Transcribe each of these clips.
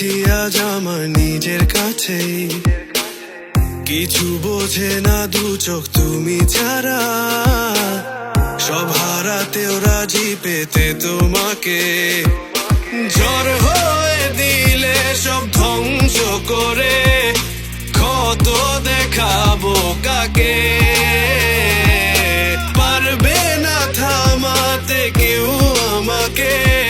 গেছি আজ আমার নিজের কাছেই কিছু বোঝে না দু চোখ তুমি ছাড়া। সব হারাতেও রাজি পেতে তোমাকে। জ্বর হয়ে দিলে সব ধ্বংস করে। কত দেখাবো কাকে? পারবে না থামাতে কেউ আমাকে।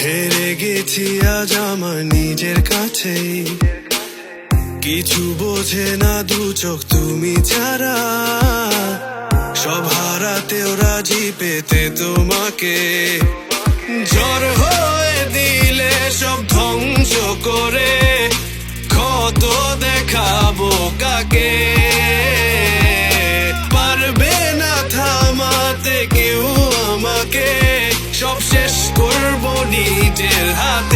হেরে গেছি আজ আমার নিজের কাছেই কিছু বোঝে না দু চোখ তুমি ছাড়া। সব হারাতেও রাজি পেতে তোমাকে। জ্বর হয়ে দিলে সব ধ্বংস করে। কত দেখাবো কাকে? করব নিজের